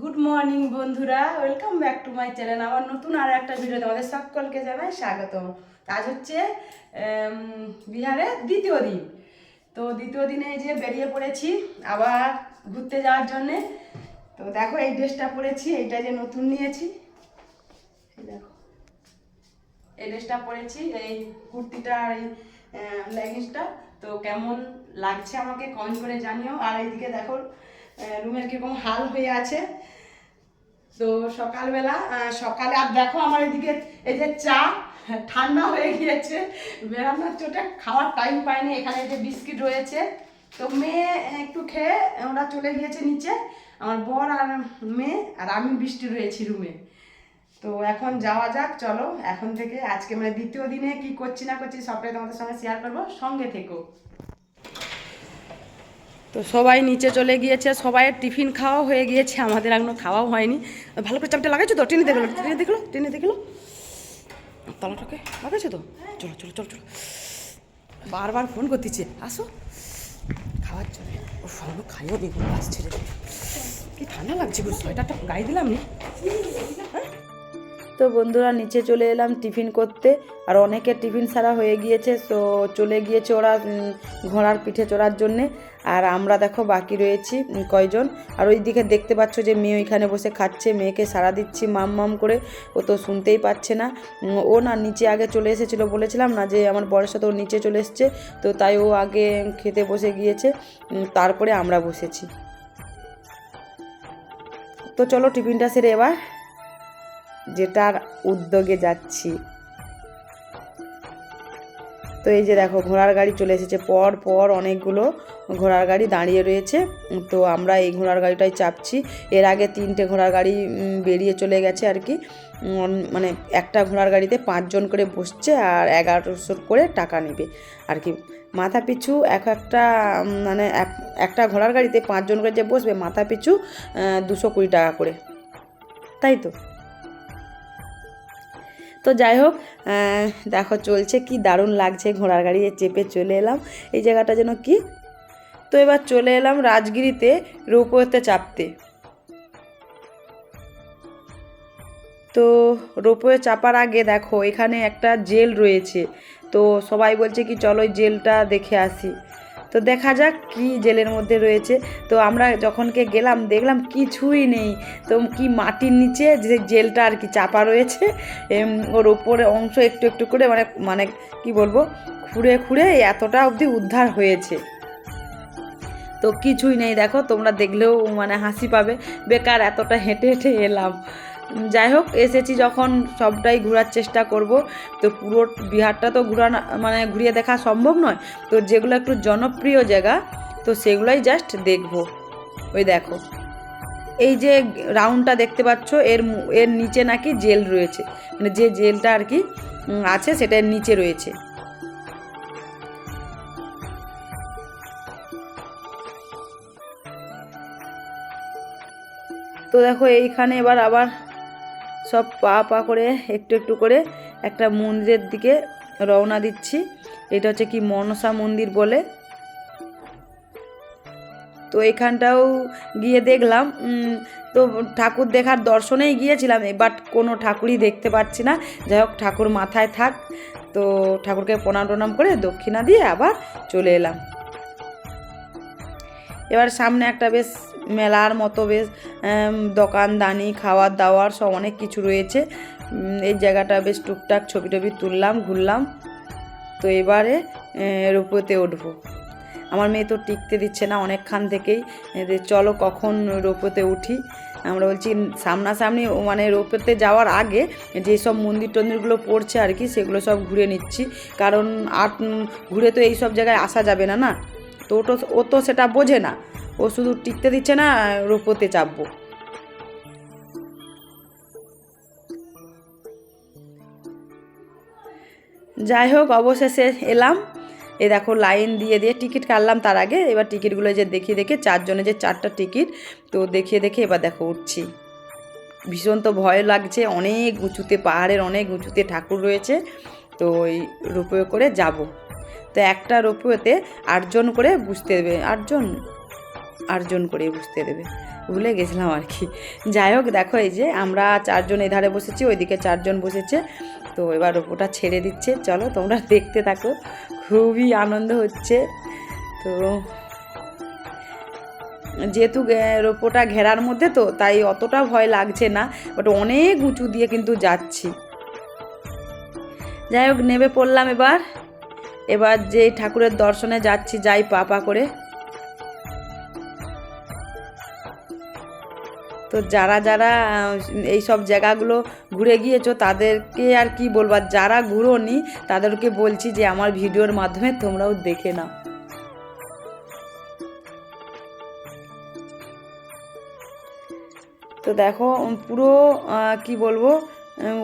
Good morning বন্ধুরা। Welcome back to my channel আমার নতুন আর একটা ভিডিও তোমাদের সকলকে জানাই স্বাগতম। আজ হচ্ছে বিহারের দ্বিতীয় দিন। তো দ্বিতীয় দিনে যে বেরিয়ে পড়েছি আবার ঘুরতে যাওয়ার জন্যে। তো দেখো এই ড্রেসটা পরেছি, এইটা যে নতুন নিয়েছি। দেখো। এই ড্রেসটা পরেছি, এই কুর্তিটা আর এই লেগিংসটা তো কেমন লাগছে আমাকে কমেন্ট করে জানিও। আর এইদিকে দেখো রুমের কীরকম হাল হয়ে আছে? তো সকালবেলা সকালে, আর দেখো আমার এদিকে, এই যে চা, ঠান্ডা হয়ে গিয়েছে। বেড়ানোর চোটে খাওয়ার টাইম পায়নি এখানে যে বিস্কিট রয়েছে। তো মেয়ে একটু খেয়ে ওরা চলে গিয়েছে নিচে। আমার বর আর মেয়ে, আর আমি বৃষ্টি রয়েছি রুমে। তো এখন যাওয়া যাক, চলো, এখন থেকে আজকে মানে দ্বিতীয় দিনে কি করছি না করছি সবটাই তোমাদের সঙ্গে শেয়ার করব। সঙ্গে থেকো। তো সবাই নিচে চলে গিয়েছে, সবাইয়ের টিফিন খাওয়া হয়ে গিয়েছে, আমাদের এখনও খাওয়াও হয়নি। ভালো করে চাপটা লাগাইছো তো? টেনে দেখল টেনে দেখল টেনে দেখল। তলাটাকে লাগাইছো তো? চলো চলো চলো চলো। বারবার ফোন করতেছে, আসো। খাওয়ার জন্য। ও সব খাইও দেখুন আসছে দেবে। কি ঠান্ডা লাগছে গো, সোয়েটারটা গায়ে দিলাম নি। তো বন্ধুরা, নিচে চলে এলাম টিফিন করতে। আর অনেকের টিফিন সারা হয়ে গিয়েছে, তো চলে গিয়েছে ওরা ঘোড়ার পিঠে চড়ার জন্যে। আর আমরা দেখো বাকি রয়েছি কয়জন। আর ওই দিকে দেখতে পাচ্ছ যে মেয়ে ওইখানে বসে খাচ্ছে, মেয়েকে সারা দিচ্ছি মাম মাম করে। ও তো শুনতেই পাচ্ছে না। ও না নিচে আগে চলে এসেছিল বলেছিলাম না যে আমার সাথে ও নিচে চলে এসছে, তো তাই ও আগে খেতে বসে গিয়েছে তারপরে আমরা বসেছি। তো চলো টিফিনটা সেরে এবার। যেটার উদ্যোগে যাচ্ছি। তো এই যে দেখো, ঘোড়ার গাড়ি চলে এসেছে। পর পর অনেকগুলো ঘোড়ার গাড়ি দাঁড়িয়ে রয়েছে। তো আমরা এই ঘোড়ার গাড়িটাই চাপছি। এর আগে তিনটে ঘোড়ার গাড়ি বেরিয়ে চলে গেছে আর কি। মানে একটা ঘোড়ার গাড়িতে পাঁচজন করে বসছে আর এগারোশো করে টাকা নেবে আর কি। মাথা পিছু এক একটা মানে এক- একটা ঘোড়ার গাড়িতে পাঁচজন করে যে বসবে, মাথা পিছু দুশো কুড়ি টাকা করে। তাই তো? তো যাই হোক দেখো চলছে কি দারুণ লাগছে, ঘোড়ার গাড়ি চেপে চলে এলাম। এই জায়গাটা যেন কি? তো এবার চলে এলাম রাজগিরিতে রোপওয়েতে চাপতে। তো রোপওয়ে চাপার আগে দেখো, এখানে একটা জেল রয়েছে। তো সবাই বলছে কি, চলো জেলটা দেখে আসি। তো দেখা যাক কি জেলের মধ্যে রয়েছে। তো আমরা যখনকে গেলাম, দেখলাম কিছুই নেই। তো কি মাটির নিচে যে জেলটা আর কি চাপা রয়েছে ওর ওপরে অংশ একটু একটু করে মানে মানে কি বলব, খুঁড়ে খুঁড়ে এতটা অবধি উদ্ধার হয়েছে। তো কিছুই নেই, দেখো, তোমরা দেখলেও মানে হাসি পাবে। বেকার এতটা হেঁটে হেঁটে এলাম। যাই হোক এসেছি যখন সবটাই ঘোরার চেষ্টা করব। তো পুরো বিহারটা তো ঘোরানো মানে ঘুরিয়ে দেখা সম্ভব নয়। তো যেগুলো একটু জনপ্রিয় জায়গা, তো সেগুলোই জাস্ট দেখব। ওই দেখো। এই যে রাউন্ডটা দেখতে পাচ্ছ, এর এর নিচে নাকি জেল রয়েছে। মানে যে জেলটা আর কি আছে সেটার নিচে রয়েছে। তো দেখো এইখানে এবার আবার সব পা পা করে একটু একটু করে একটা মন্দিরের দিকে রওনা দিচ্ছি। এটা হচ্ছে কি মনসা মন্দির বলে। তো এখানটাও গিয়ে দেখলাম। তো ঠাকুর দেখার দর্শনেই গিয়েছিলাম বাট কোনো ঠাকুরই দেখতে পাচ্ছি না। যাই হোক, ঠাকুর মাথায় থাক। তো ঠাকুরকে প্রণাম টনাম করে দক্ষিণা দিয়ে আবার চলে এলাম। এবার সামনে একটা বেশ মেলার মতো বেশ দোকানদানি খাওয়ার দাওয়ার সব অনেক কিছু রয়েছে। এই জায়গাটা বেশ টুকটাক ছবি টবি তুললাম, ঘুরলাম। তো এবারে রোপোতে উঠবো। আমার মেয়ে তো টিকতে দিচ্ছে না অনেকক্ষণ থেকেই। চলো কখন রোপোতে উঠি। আমরা বলছি, সামনাসামনি মানে রোপোতে যাওয়ার আগে যেসব মন্দির টন্দিরগুলো পড়ছে আর কি, সেগুলো সব ঘুরে নিচ্ছি। কারণ আর ঘুরে তো এই সব জায়গায় আসা যাবে না না? তো ও তো ও তো সেটা বোঝে না। ও শুধু টিকতে দিচ্ছে না, রোপোতে চাপবো। যাই হোক, অবশেষে এলাম। এ দেখো, লাইন দিয়ে দিয়ে টিকিট কাটলাম তার আগে। এবার টিকিটগুলো যে দেখিয়ে দেখে চারজনে যে চারটা টিকিট, তো দেখিয়ে দেখে এবার দেখো উঠছি। ভীষণ তো ভয় লাগছে, অনেক উঁচুতে, পাহাড়ের অনেক উঁচুতে ঠাকুর রয়েছে। তো ওই রোপওয়ে করে যাব। তো একটা রোপওয়েতে আটজন করে বুঝতে দেবে আটজন? আটজন করে বুঝতে দেবে। ভুলে গেছিলাম আর কি। যাই হোক, দেখো এই যে আমরা চারজন এধারে বসেছি, ওইদিকে চারজন বসেছে। তো এবার ওটা ছেড়ে দিচ্ছে। চলো তোমরা দেখতে থাকো, খুবই আনন্দ হচ্ছে। তো যেহেতু রোপোটা ঘেরার মধ্যে তো, তাই অতটা ভয় লাগছে না। বাট অনেক উঁচু দিয়ে কিন্তু যাচ্ছি। যাই হোক, নেমে পড়লাম এবার। এবার যে ঠাকুরের দর্শনে যাচ্ছি, যাই পা পা করে। তো যারা যারা এই সব জায়গাগুলো ঘুরে গিয়েছো, তাদেরকে আর কি বলব? আর যারা ঘুরোনি, তাদেরকে বলছি যে আমার ভিডিওর মাধ্যমে তোমরাও দেখে নাও। তো দেখো, পুরো কি বলব?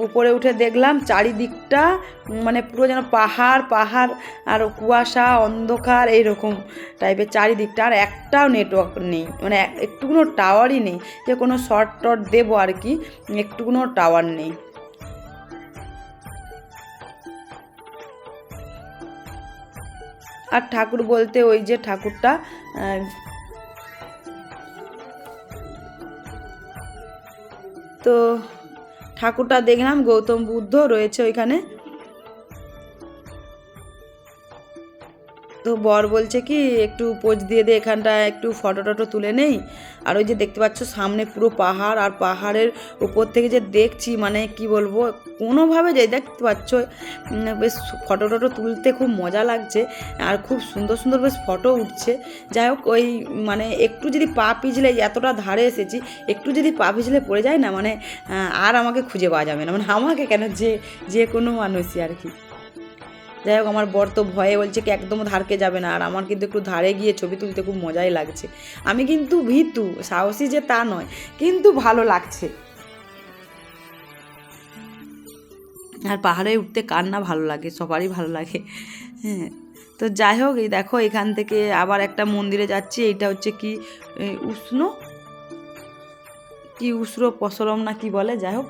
উপরে উঠে দেখলাম চারিদিকটা মানে পুরো যেন পাহাড় পাহাড় আর কুয়াশা, অন্ধকার, এইরকম টাইপের চারিদিকটা। আর একটাও নেটওয়ার্ক নেই মানে এক- একটুকুনো টাওয়ারই নেই, যে কোনো শর্ট টট দেবো আর কি, একটুকুনো টাওয়ার নেই। আর ঠাকুর বলতে ওই যে ঠাকুরটা তো ঠাকুরটা দেখলাম গৌতম বুদ্ধ রয়েছে ওইখানে। তো বর বলছে কি, একটু পোজ দিয়ে দে এখানটা একটু ফটো টটো তুলে নেই। আর ওই যে দেখতে পাচ্ছ, সামনে পুরো পাহাড়, আর পাহাড়ের উপর থেকে যে দেখছি মানে কি বলব, কোনোভাবে যে দেখতে পাচ্ছ বেশ ফটো টটো তুলতে খুব মজা লাগছে, আর খুব সুন্দর সুন্দর বেশ ফটো উঠছে। যাই হোক, ওই মানে একটু যদি পা পিছলে এতটা ধারে এসেছি, একটু যদি পা পিছলে পড়ে যায় না মানে আর আমাকে খুঁজে পাওয়া যাবে না। মানে আমাকে কেন যে যে কোনো মানুষই আর কি। যাই হোক, আমার বর তো ভয়ে বলছে কি, একদম ধারকে যাবে না। আর আমার কিন্তু একটু ধারে গিয়ে ছবি তুলতে খুব মজাই লাগছে। আমি কিন্তু ভীতু, সাহসী যে তা নয়, কিন্তু ভালো লাগছে। আর পাহাড়ে উঠতে কার না ভালো লাগে? সবারই ভালো লাগে। হ্যাঁ তো যাই হোক, এই দেখো, এখান থেকে আবার একটা মন্দিরে যাচ্ছি। এইটা হচ্ছে কি উষ্ণ? কি উষ্ণ পসরম না কি বলে? যাই হোক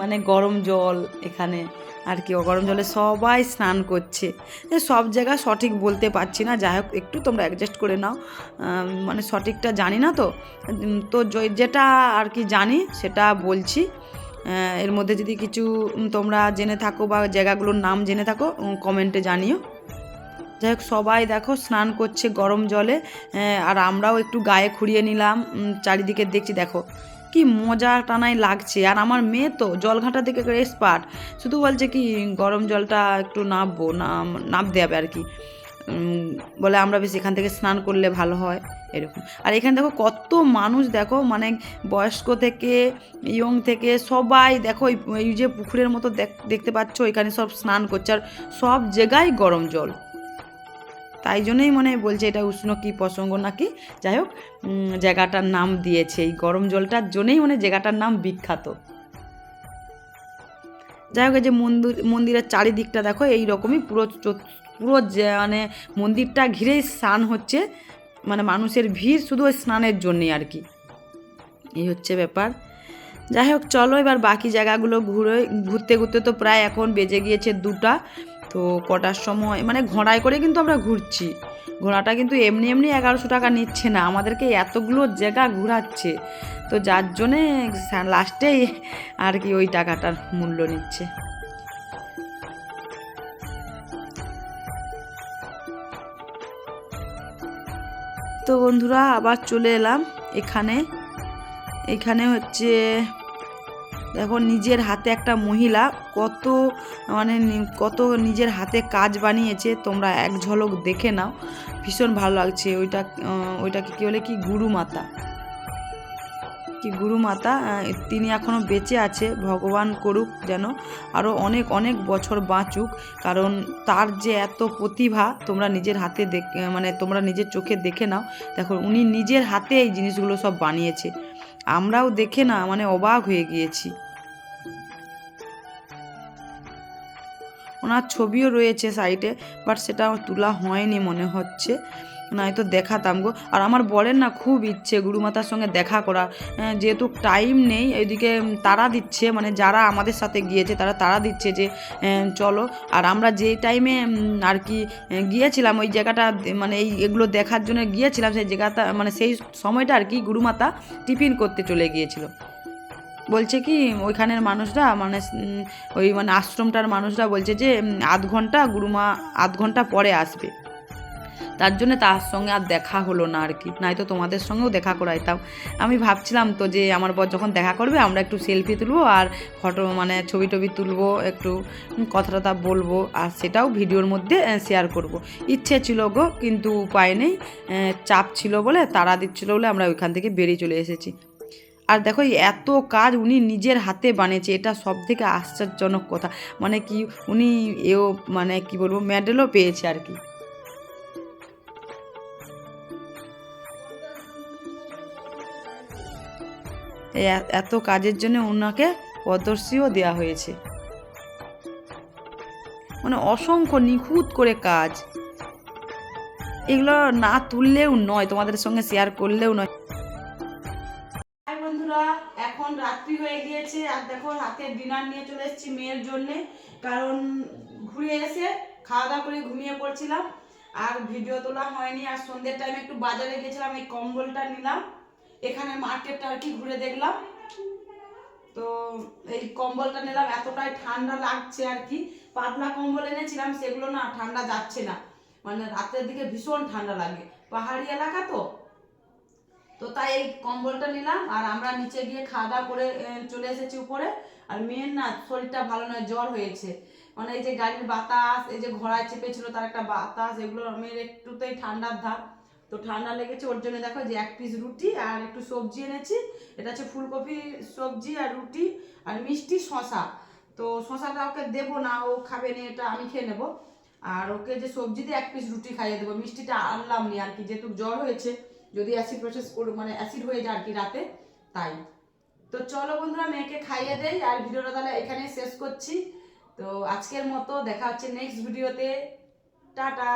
মানে গরম জল এখানে। আর কি, গরম জলে সবাই স্নান করছে। সব জায়গা সঠিক বলতে পারছি না। যাই হোক, একটু তোমরা অ্যাডজাস্ট করে নাও। মানে সঠিকটা জানি না তো। তো যেটা আর কি জানি, সেটা বলছি। এর মধ্যে যদি কিছু তোমরা জেনে থাকো বা জায়গাগুলোর নাম জেনে থাকো কমেন্টে জানিও। যাই হোক, সবাই দেখো, স্নান করছে গরম জলে। আর আমরাও একটু গায়ে খুঁড়িয়ে নিলাম। চারিদিকে দেখছি, দেখো কি মজা টানাই লাগছে। আর আমার মেয়ে তো জলঘাটা থেকে এক্সপার্ট। শুধু বলছে কি, গরম জলটা একটু নামবো নাম নামতে হবে আর কি বলে আমরা বেশ এখান থেকে স্নান করলে ভালো হয়, এরকম। আর এখানে দেখো কত মানুষ দেখো মানে বয়স্ক থেকে, ইয়ং থেকে, সবাই দেখো এই- যে পুকুরের মতো দেখ- দেখতে পাচ্ছ, এখানে সব স্নান করছে। আর সব জায়গায় গরম জল। তাই জন্যই মনে হয় বলছে এটা উষ্ণ কি, প্রসঙ্গ নাকি? যাই হোক জায়গাটার নাম দিয়েছে। এই গরম জলটার জন্যই মানে জায়গাটার নাম বিখ্যাত। যাই হোক যে মন্দির, মন্দিরের চারিদিকটা দেখো এই রকমই পুরো পুরো মানে মন্দিরটা ঘিরেই স্নান হচ্ছে। মানে মানুষের ভিড় শুধু ওই স্নানের জন্যই আর কি। এই হচ্ছে ব্যাপার। যাই হোক, চলো এবার বাকি জায়গাগুলো ঘুরে ঘুরতে ঘুরতে তো প্রায় এখন বেজে গিয়েছে দুটা। তো কটার সময় মানে ঘোড়ায় করে কিন্তু আমরা ঘুরছি। ঘোড়াটা কিন্তু এমনি এমনি এগারোশো টাকা নিচ্ছে না, আমাদেরকে এতগুলো জায়গা ঘোরাচ্ছে। তো যার জন্যে লাস্টেই আর কি ওই টাকাটার মূল্য নিচ্ছে। তো বন্ধুরা, আবার চলে এলাম এখানে। এখানে হচ্ছে দেখো নিজের হাতে একটা মহিলা কত মানে কত নিজের হাতে কাজ বানিয়েছে, তোমরা এক ঝলক দেখে নাও। ভীষণ ভালো লাগছে ওইটা ওইটাকে কী বলে কি? গুরু মাতা। কি গুরু মাতা? তিনি এখনও বেঁচে আছে, ভগবান করুক যেন আরও অনেক অনেক বছর বাঁচুক। কারণ তার যে এত প্রতিভা, তোমরা নিজের হাতে দেখ মানে তোমরা নিজের চোখে দেখে নাও। দেখো উনি নিজের হাতে এই জিনিসগুলো সব বানিয়েছে। আমরাও দেখে না মানে অবাক হয়ে গিয়েছি। ওনার ছবিও রয়েছে সাইডে, বাট সেটা তোলা হয়নি মনে হচ্ছে। নয়তো দেখাতাম গো। আর আমার বলেন না খুব ইচ্ছে গুরুমাতার সঙ্গে দেখা করা। যেহেতু টাইম নেই, এদিকে তারা দিচ্ছে মানে যারা আমাদের সাথে গিয়েছে, তারা তারা দিচ্ছে যে চলো। আর আমরা যে টাইমে আর কি গিয়েছিলাম, ওই জায়গাটা মানে এই এগুলো দেখার জন্য গিয়েছিলাম, সেই জায়গাটা মানে সেই সময়টা আর কি গুরুমাতা টিফিন করতে চলে গিয়েছিল। বলছে কি, ওইখানের মানুষরা মানে ওই মানে আশ্রমটার মানুষরা বলছে যে আধ ঘণ্টা গুরুমা, আধ ঘণ্টা পরে আসবে। তার জন্য তার সঙ্গে আর দেখা হলো না আর কি। নয়তো তোমাদের সঙ্গেও দেখা করাইতাম আমি ভাবছিলাম তো যে আমার বর যখন দেখা করবে, আমরা একটু সেলফি তুলবো আর ফটো মানে ছবি টবি তুলবো, একটু কথা টথা বলব আর সেটাও ভিডিওর মধ্যে শেয়ার করব। ইচ্ছে ছিল গো, কিন্তু উপায় নেই চাপ ছিল বলে তারা দিচ্ছিল বলে আমরা ওইখান থেকে বেরিয়ে চলে এসেছি। আর দেখো এত কাজ উনি নিজের হাতে বানিয়েছে, এটা সব থেকে আশ্চর্যজনক কথা। মানে কি উনি এও মানে কি বলব মেডেলও পেয়েছে আর কি। এত কাজের জন্য ওনাকে পদশ্রীও দেওয়া হয়েছে। মানে অসংখ্য নিখুঁত করে কাজ। এগুলো না তুললেও নয়, তোমাদের সঙ্গে শেয়ার করলেও নয়। বন্ধুরা, এখন রাত্রি হয়ে গিয়েছে, আর দেখো রাতে ডিনার নিয়ে চলে এসেছি মেয়ের জন্যে, কারণ ঘুরে এসে খাওয়া দাওয়া করে ঘুমিয়ে পড়ছিলাম, আর ভিডিও তোলা হয়নি, আর সন্ধ্যের টাইমে একটু বাজারে গেছিলাম, এই কম্বলটা নিলাম। এখানে মার্কেটটা আর কি ঘুরে দেখলাম। তো এই কম্বলটা নিলাম, এতটাই ঠান্ডা লাগছে আর কি। পাতলা কম্বল এনেছিলাম, সেগুলো না ঠান্ডা যাচ্ছে না। মানে রাতের দিকে ভীষণ ঠান্ডা লাগে। পাহাড়ি এলাকা তো। তো তাই এই কম্বলটা নিলাম, আর আমরা নিচে গিয়ে খাওয়া দাওয়া করে চলে এসেছি উপরে। আর মেয়ের না শরীরটা ভালো নয়, জ্বর হয়েছে। মানে এই যে গাড়ির বাতাস, এই যে ঘোড়ায় চেপেছিল তার একটা বাতাস, এগুলো মেয়ের একটুতেই ঠান্ডার ধার। তো ঠান্ডা লেগেছে, ওর জন্য দেখো যে এক পিস রুটি আর একটু সবজি এনেছি। এটা হচ্ছে ফুলকপি সবজি আর রুটি আর মিষ্টি শশা তো শশাটা ওকে দেবো না, ও খাবে না, এটা আমি খেয়ে নেব। আর ওকে যে সবজি দিয়ে এক পিস রুটি খাইয়ে দেবো, মিষ্টিটা আনলাম নি আর কি, যেহেতু জ্বর হয়েছে, যদি অ্যাসিড প্রসেস মানে অ্যাসিড হয়ে যায় আর কি রাতে, তাই। তো চলো বন্ধুরা, মেয়েকে খাইয়ে দেই আর ভিডিওটা তাহলে এখানে শেষ করছি। তো আজকের মতো দেখা হচ্ছে নেক্সট ভিডিওতে টাটা।